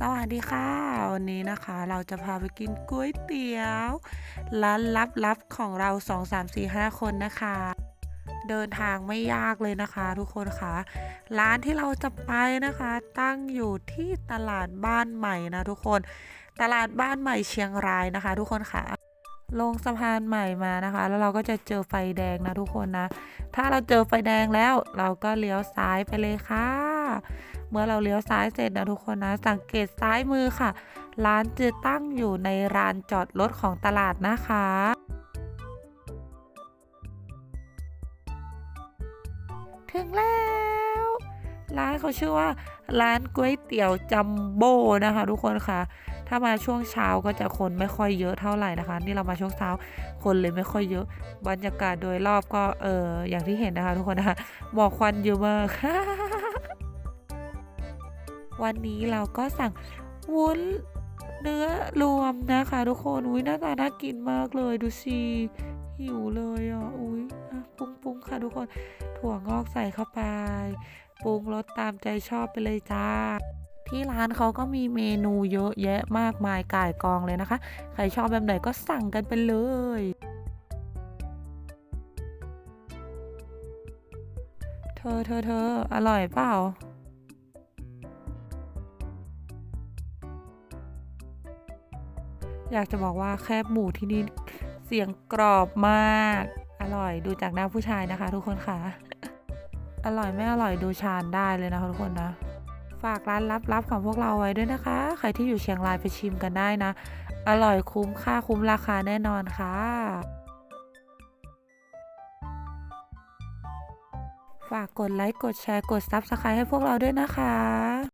สวัสดีค่ะ วันนี้นะคะเราจะพาไปกินก๋วยเตี๋ยวร้านลับๆของเรา 2 3 4 5 คนนะคะ เดินทางไม่ยากเลยนะคะ ทุกคนค่ะ ร้านที่เราจะไปนะคะ ตั้งอยู่ที่ตลาดบ้านใหม่นะทุกคน ตลาดบ้านใหม่เชียงรายนะคะ ทุกคนค่ะ ลงสะพานใหม่มานะคะ แล้วเราก็จะเจอไฟแดงนะทุกคนนะ ถ้าเราเจอไฟแดงแล้ว เราก็เลี้ยวซ้ายไปเลยค่ะ เมื่อเราเลี้ยวซ้ายเสร็จนะทุกคนนะ สังเกตซ้ายมือค่ะ ร้านจะตั้งอยู่ในลานจอดรถของตลาดนะคะถึงแล้ว ร้านเขาชื่อว่าร้านก๋วยเตี๋ยวจัมโบ้นะคะ ทุกคนค่ะ ถ้ามาช่วงเช้าก็จะคนไม่ค่อยเยอะเท่าไหร่นะคะ นี่เรามาช่วงเช้าคนเลยไม่ค่อยเยอะ บรรยากาศโดยรอบก็เอออย่างที่เห็นนะคะ ทุกคนนะคะหมอกควันเยอะมากวันนี้เราก็สั่งวุ้นเนื้อรวมนะคะ ทุกคนอุ้ยหน้าตาน่ากินมากเลยดูสิหิวเลยอะอุ้ยปรุงปรุงค่ะทุกคน ถั่วงอกใส่เข้าไป ปรุงรสตามใจชอบไปเลยจ้า ที่ร้านเขาก็มีเมนูเยอะแยะมากมายก่ายกองเลยนะคะ ใครชอบแบบไหนก็สั่งกันไปเลยเธอเธอเธออร่อยเปล่าอยากจะบอกว่าแคบหมูที่นี่เสียงกรอบมาก อร่อยดูจากหน้าผู้ชายนะคะทุกคนค่ะ อร่อยไม่อร่อยดูชานได้เลยนะคะทุกคนนะ ฝากร้านลับๆของพวกเราไว้ด้วยนะคะ ใครที่อยู่เชียงรายไปชิมกันได้นะ อร่อยคุ้มค่าคุ้มราคาแน่นอนค่ะฝากกดไลค์ กดแชร์ กด Subscribe ให้พวกเราด้วยนะคะ